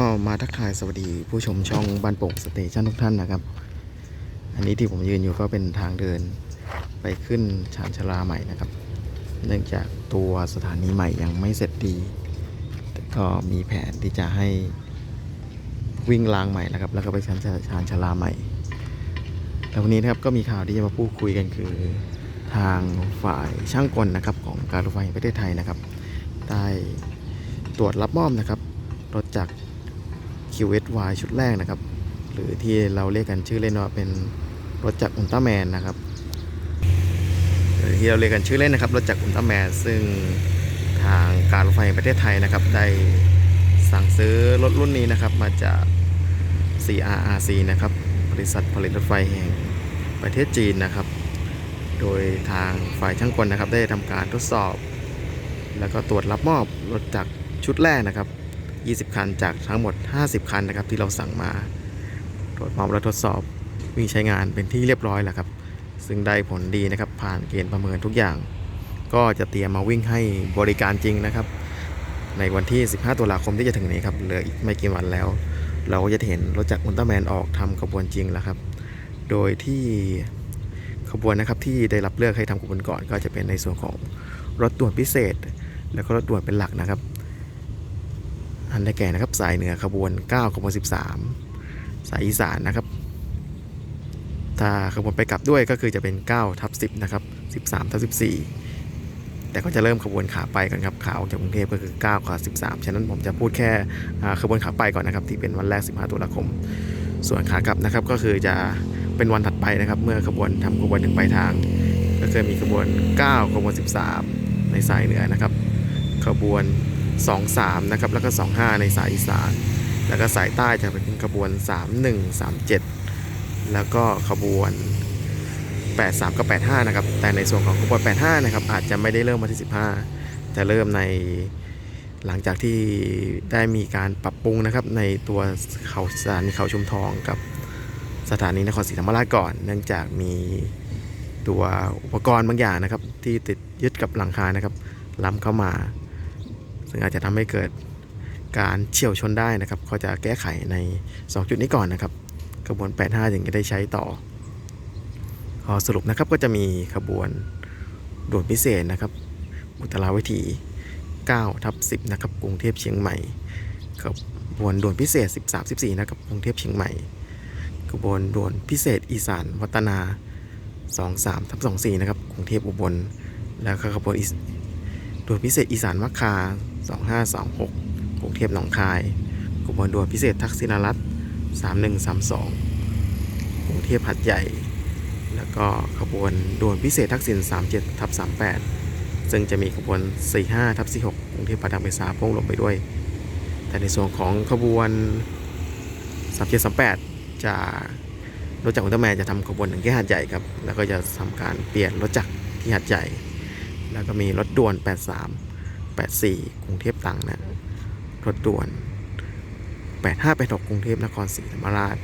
ก็มาทักทายสวัสดีผู้ชมช่องบ้านโป่งสเตชันทุกท่านนะครับ อันนี้ที่ผมยืนอยู่ก็เป็นทางเดินไปขึ้นชานชาลาใหม่นะครับ เนื่องจากตัวสถานีใหม่ยังไม่เสร็จดี แต่ก็มีแผนที่จะให้วิ่งรางใหม่นะครับ แล้วก็ไปชานชานชลาใหม่แต่วันนี้นะครับก็มีข่าวที่จะมาพูดคุยกันคือทางฝ่ายช่างกลนะครับของการรถไฟแห่งประเทศไทยนะครับ ได้ตรวจรับมอบนะครับรถจาก QSY ชุดแรกนะครับ หรือที่เราเรียกกันชื่อเล่นว่าเป็นรถจากรอุลตร้าแมนนะครับหรือที่เราเรียกกันชื่อเล่นนะครับรถจากรอุลตร้าแมนซึ่งทางการรถไฟแห่งประเทศไทยนะครับ ได้สั่งซื้อรถรุ่นนี้นะครับ มาจาก CRRC นะครับบริษัทผลิตรถไฟแห่งประเทศจีนนะครับ โดยทางฝ่ายช่างกลนะครับ ได้ทำการทดสอบ แล้วก็ตรวจรับมอบรถจากรชุดแรกนะครับ 20 คันจากทั้งหมด 50 คันนะครับที่เราสั่งมาตรวจมอบและทดสอบวิ่งใช้งานเป็นที่เรียบร้อยแล้วครับ ซึ่งได้ผลดีนะครับ ผ่านเกณฑ์ประเมินทุกอย่าง ก็จะเตรียมมาวิ่งให้บริการจริงนะครับ ในวันที่ 15 ตุลาคมที่จะถึงนี้ครับเหลืออีกไม่กี่วันแล้ว เราก็จะเห็นรถจากอุลตร้าแมนออกทำขบวนจริงแล้วครับ โดยที่ขบวนนะครับที่ได้รับเลือกให้ทำขบวนก่อน ก็จะเป็นในส่วนของรถด่วนพิเศษ แล้วก็รถด่วนเป็นหลักนะครับ อันได้แก่นะครับ สายเหนือขบวน 9 ขบวน 13 สายอีสานนะครับ ถ้าขบวนไปกลับด้วยก็คือจะเป็น 9 ทับ 10 นะครับ 13 ทับ 14 แต่ก็จะเริ่มขบวนขาไปก่อนครับขาออกจากกรุงเทพก็คือ9กับ13 ฉะนั้นผมจะพูดแค่ขบวนขาไปก่อนนะครับ ที่เป็นวันแรก 15 ตุลาคม ส่วนขากลับนะครับก็คือจะเป็นวันถัดไปนะครับ เมื่อขบวนทำขบวนถึงปลายทาง ก็คือมีขบวน 9 ขบวน 13 ในสายเหนือนะครับ ขบวน 23 นะครับ แล้วก็ 25 ในสายอีสาน แล้วก็สายใต้จะเป็นขบวน 31 37 แล้วก็ขบวน 83 กับ 85 นะครับ แต่ในส่วนของขบวน 85 นะครับ อาจจะไม่ได้เริ่มวันที่ 15แต่เริ่มในหลังจากที่ได้มีการปรับปรุงนะครับ ในตัวเขาสถานีเขาชุมทองกับสถานีนครศรีธรรมราชก่อน เนื่องจากมีตัวอุปกรณ์บางอย่างนะครับ ที่ติดยึดกับหลังคานะครับล้ำเข้ามา ซึ่งอาจจะทำให้เกิดการเฉี่ยวชนได้นะครับ เขาจะแก้ไขใน 2 จุดนี้ก่อนนะครับ ขบวน 85 ถึงจะได้ใช้ต่อขอสรุปนะครับก็จะมีขบวนด่วนพิเศษนะครับอุตราวิถี9ทับ10นะครับกรุงเทพเชียงใหม่ขบวนด่วนพิเศษ 13 14นะครับกรุงเทพเชียงใหม่ขบวนด่วนพิเศษอีสานวัฒนา 23ทับ24นะครับกรุงเทพอุบลแล้วก็ขบวนอี ด่วนพิเศษอีสานมัคคา 2526กรุงเทพหนองคายขบวนด่วนพิเศษทักษิณรัตน์3132กรุงเทพหัดใหญ่ แล้วก็ขบวนด่วนพิเศษทักษิณ37ทับ38 ซึ่งจะมีขบวน 45ทับ46กรุงเทพประดังเบษาพ่งลงไปด้วย แต่ในส่วนของขบวน 3738 จะรถจากอุลตร้าแมนจะทำขบวนถึงแค่หัดใหญ่ครับ แล้วก็จะทำการเปลี่ยนรถจักรที่หัดใหญ่ แล้วก็มีรถด่วน 83 84 กรุงเทพตังนะรถด่วน 85 86 กรุงเทพนครศรีธรรมราช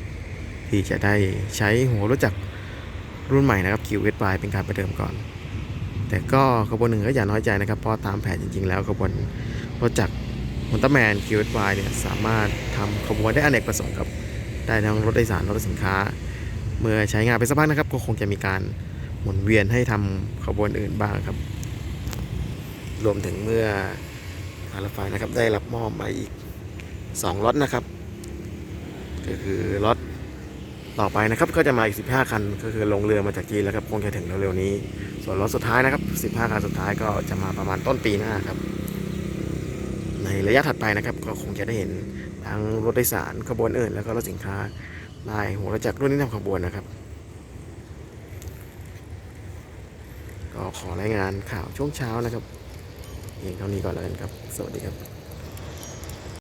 ที่จะได้ใช้หัวรถจักรรุ่นใหม่นะครับ QSY เป็นการประเดิมก่อน แต่ก็ขบวนหนึ่งก็อย่าน้อยใจนะครับ เพราะตามแผนจริง ๆ แล้วขบวนรถจักรมอนตแมน QSY เนี่ยสามารถทำขบวนได้อเนกประสงค์ครับได้ทั้งรถโดยสารรถสินค้า เมื่อใช้งานไปสักพักนะครับ ก็คงจะมีการหมุนเวียนให้ทำขบวนอื่นบ้างครับ รวมถึงเมื่อการรถไฟนะครับได้รับมอบมาอีก2ล็อตนะครับ ก็คือล็อตต่อไปนะครับก็จะมาอีก 15 คัน ก็คือลงเรือมาจากจีนแล้วครับคงจะถึงเร็วๆนี้ ส่วนล็อตสุดท้ายนะครับ 15 คันสุดท้ายก็จะมาประมาณต้นปีหน้าครับ ในระยะถัดไปนะครับ ก็คงจะได้เห็นทั้งรถโดยสารขบวนอื่น แล้วก็รถสินค้าลายหัวรถจักรรุ่นนี้ทำขบวนนะครับ ก็ขอรายงานข่าวช่วงเช้านะครับ เพียงเท่านี้ก่อนแล้วกันครับ สวัสดีครับ